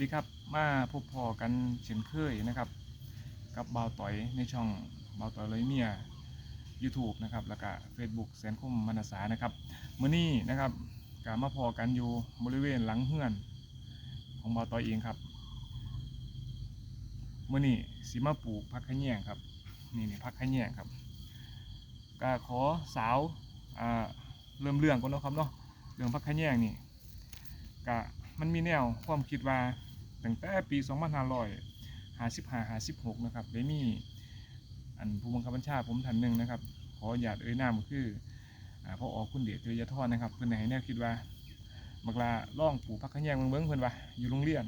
ดีครับมาพบพอกันเช่นเคยนะครับ กับบ่าวต่อยในช่องบ่าวต่อยเลยเมีย YouTube นะครับแล้วก็ Facebook แสนคมมนัสานะครับมื้อนี้นะครับกามาพอกันอยู่บริเวณหลังเฮือนของบ่าวต่อยเองครับมื้อนี้สิมาปลูกผักขะแยงครับนี่นี่ผักขะแยงครับก็ขอสาวอ่าเริ่มเรื่องก่อนเนาะครับเนาะเรื่องผักขะแยงนี่กะมันมีแนวความคิดว่า ตั้งแต่ปี 2555 56 นะครับได้มีอันผู้บังคับบัญชาผมท่านหนึ่งนะครับ ขออนุญาตเอ่ยนามก็คืออ่าพออคุณเดชเจริยทรนะครับเพิ่อนให้แนวคิดว่าบักลาล่องปลูกผักขยะแยงเบิ่งเพิ่อนว่าอยู่โรงเรียน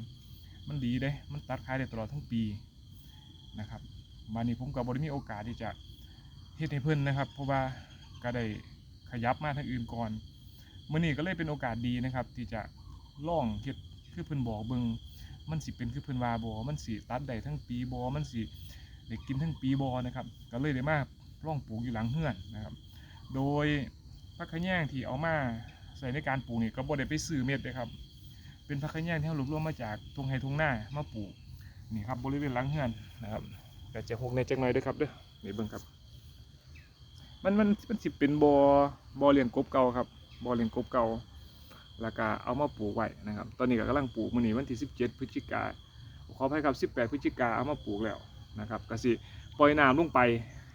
มันดีเด้มันตัดขายได้ตลอดทั้งปีนะครับบานนี้ผมก็บ่ได้มีโอกาสที่จะเฮ็ดให้เพิ่นนะครับ เพราะว่าก็ได้ขยับมาทางอื่นก่อนมื่อนี้ก็เลยเป็นโอกาสดีนะครับ ที่จะล่องเฮ็ดคือเพิ่นบอกเบิ่ง มันสิเป็นคือเพิ่นว่าบ่มันสิตัดได้ทั้งปีบ่มันสิได้กินทั้งปีบ่นะครับ ก็เลยได้มาล่องปลูกอยู่หลังเฮือนนะครับ โดยผักขะแยงที่เอามาใส่ในการปลูกนี่ก็บ่ได้ไปซื้อเม็ดเด้ครับ เป็นผักขะแยงที่เรารวบรวมมาจากทงไร่ทุ่งนามาปลูกนี่ครับบริเวณหลังเฮือนนะครับแต่จะหกในจักหน่อยด้อครับเด้อนี่เบิ่งครับ มันมันมันสิเป็นบอบอเลี้ยงกบเก่าครับบอเลี้ยงกบเก่า แล้วก็เอามาปลูกไว้นะครับ ตอนนี้ก็กำลังปลูกมื้อนี้วันที่ 17 พฤศจิกาขออภัยครับ 18 พฤศจิกาเอามาปลูกแล้วนะครับก็สิปล่อยน้ำลงไป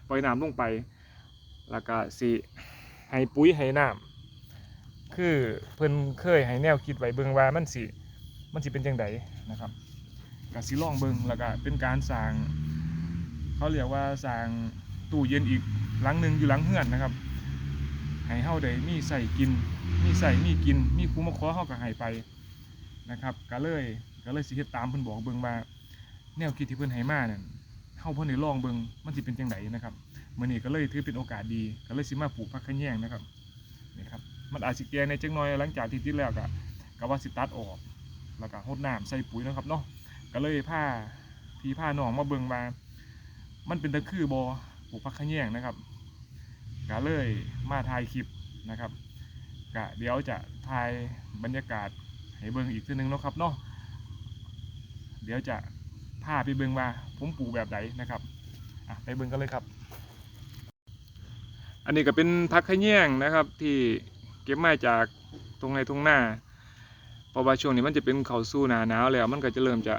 ปล่อยน้ำลงไป แล้วก็สิให้ปุ๋ยให้น้ำคือเพิ่นเคยให้แนวคิดไว้เบิ่งว่ามันสิมันสิเป็นจังไดนะครับก็สิลองเบิ่งแล้วก็เป็นการสร้างเขาเรียกว่าสร้างตู้เย็นอีกหลังหนึ่งอยู่หลังเฮือนนะครับให้เฮาได้มีใส่กิน มีใส่มีกิน มีคูมาขอเฮาก็ให้ไปนะครับก็เลยก็เลยสิเฮ็ดตามเพิ่นบอกเบิ่งว่า แนวคิดที่เพิ่นให้มาเนั่นเฮาเพิ่นได้ลองเบิ่งมันสิเป็นจังไดนะครับมื้อนี้ก็เลยถือเป็นโอกาสดีก็เลยสิมาปลูกผักขะแยงนะครับนี่ครับมันอาจสิแก่ในจักหน่อยหลังจากที่ติดแล้วก็ก็ว่าสิตัดออก แล้วก็รดน้ำใส่ปุ๋ยนะครับเนาะก็เลยพาพี่พาน้องมาเบิ่งว่ามันเป็นตะคือบ่ปลูกผักขะแยงนะครับก็เลยมาถ่ายคลิปนะครับ กะเดี๋ยวจะถ่ายบรรยากาศให้เบิ่งอีกทีนึงเนาะครับเนาะเดี๋ยวจะพาไปเบิ่งว่าผมปลูกแบบไหนนะครับอะไปเบิ่งกันเลยครับ อันนี้ก็เป็นพักขะแยงนะครับ ที่เก็บมาจากตรงในตรงหน้าเพราะว่าช่วงนี้มันจะเป็นเขาสู่หนาหนาวแล้ว มันก็จะเริ่มจะ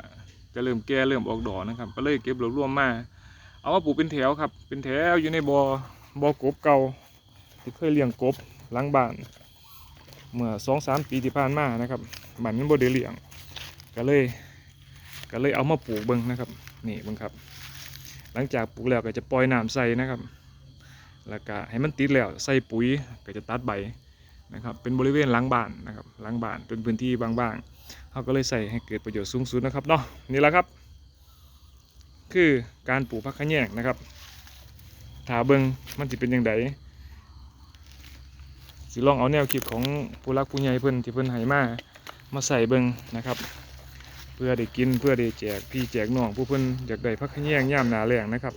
จะเริ่มแก่เริ่มออกดอกนะครับ ก็เลยเก็บรวบรวมมาเอามาปลูกเป็นแถวครับ เป็นแถวอยู่ในบ่อบ่อกบเก่าที่เคยเลี้ยงกบหลังบ้าน เมื่อสองสามปีที่ผ่านมานะครับบ้านมันบ่ได้เลี้ยงก็เลยก็เลยเอามาปลูกเบิ่งนะครับนี่เบิ่งครับ หลังจากปลูกแล้วก็จะปล่อยน้ำใส่นะครับ แล้วก็ให้มันติดแล้วใส่ปุ๋ยก็จะตัดใบนะครับเป็นบริเวณหลังบ้านนะครับหลังบ้านเป็นพื้นที่บางๆเขาก็เลยใส่ให้เกิดประโยชน์สูงสุดนะครับเนาะนี่แหละครับ คือการปลูกผักขะแยงนะครับถาเบิงมันสิเป็นยังไง สิลองเอาแนวคิดของผู้รักผู้ใหญ่เพิ่นที่เพิ่นให้มามาใส่เบิงนะครับ เพื่อได้กินเพื่อได้แจกพี่แจกน้องผู้เพิ่นอยากได้พักแย่งย่ามหนาแรงนะครับ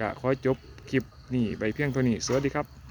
กะขอจบคลิปนี่ใบเพียงเท่านี้สวัสดีครับ